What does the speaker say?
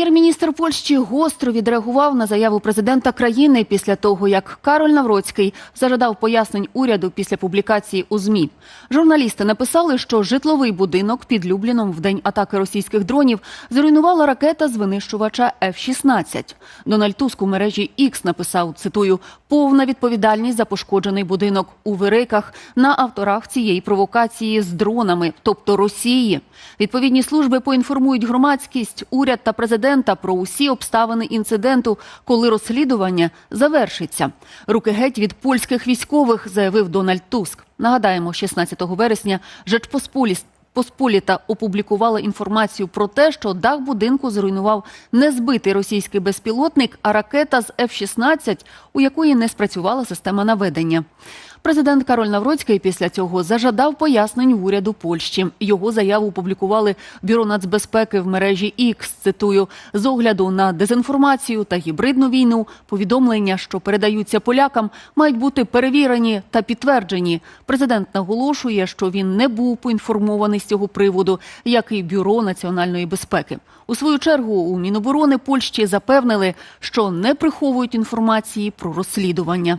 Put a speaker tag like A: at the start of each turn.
A: Прем'єр-міністр Польщі гостро відреагував на заяву президента країни після того, як Кароль Навроцький зажадав пояснень уряду після публікації у змі. Журналісти написали, що житловий будинок під Любліном в день атаки російських дронів зруйнувала ракета з винищувача F-16. Дональд Туск у мережі X написав, цитую, повна відповідальність за пошкоджений будинок у Вириках на авторах цієї провокації з дронами, тобто Росії. Відповідні служби поінформують громадськість, уряд та президента про усі обставини інциденту, коли розслідування завершиться. Руки геть від польських військових, заявив Дональд Туск. Нагадаємо, 16 вересня Жечпосполіс Посполіта опублікувала інформацію про те, що дах будинку зруйнував не збитий російський безпілотник, а ракета з F-16, у якої не спрацювала система наведення. Президент Кароль Навроцький після цього зажадав пояснень в уряду Польщі. Його заяву опублікували Бюро нацбезпеки в мережі X, цитую, з огляду на дезінформацію та гібридну війну, повідомлення, що передаються полякам, мають бути перевірені та підтверджені. Президент наголошує, що він не був поінформований цього приводу, як і Бюро національної безпеки. У свою чергу у Міноборони Польщі запевнили, що не приховують інформації про розслідування.